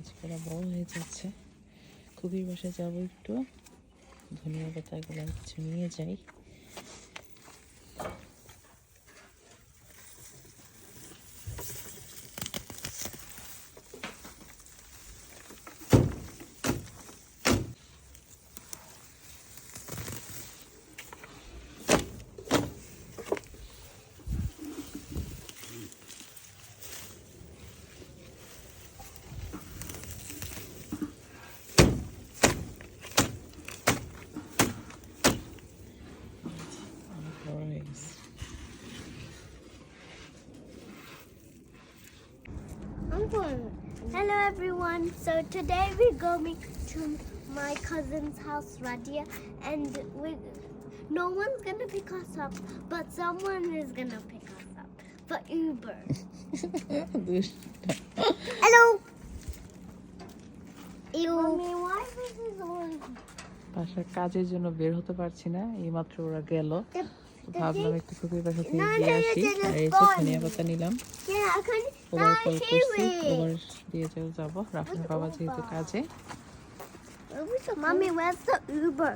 কাজ করা বড় হয়ে যাচ্ছে। খুবই বসে যাব একটু। ধনিয়া পাতাগুলো কিছু নিয়ে যাই অনেক বড় হয়ে গেছে Hello everyone. So today we're going to my cousin's house, Radia, and we no one's gonna pick us up, but someone is gonna pick us up. For Uber. Hello. Mommy, why this all? বাসার কাজের জন্য বের হতে পারছি না এইমাত্র ওরা গেল ভাবলাম একটু খুবই বাসা থেকে দিয়ে আসি আর এই যে. ধনিয়া পাতা নিলাম ওবার কল করছি ওবার দিয়ে যাও যাব রাফির বাবা যেহেতু কাজে Mommy, where's the Uber?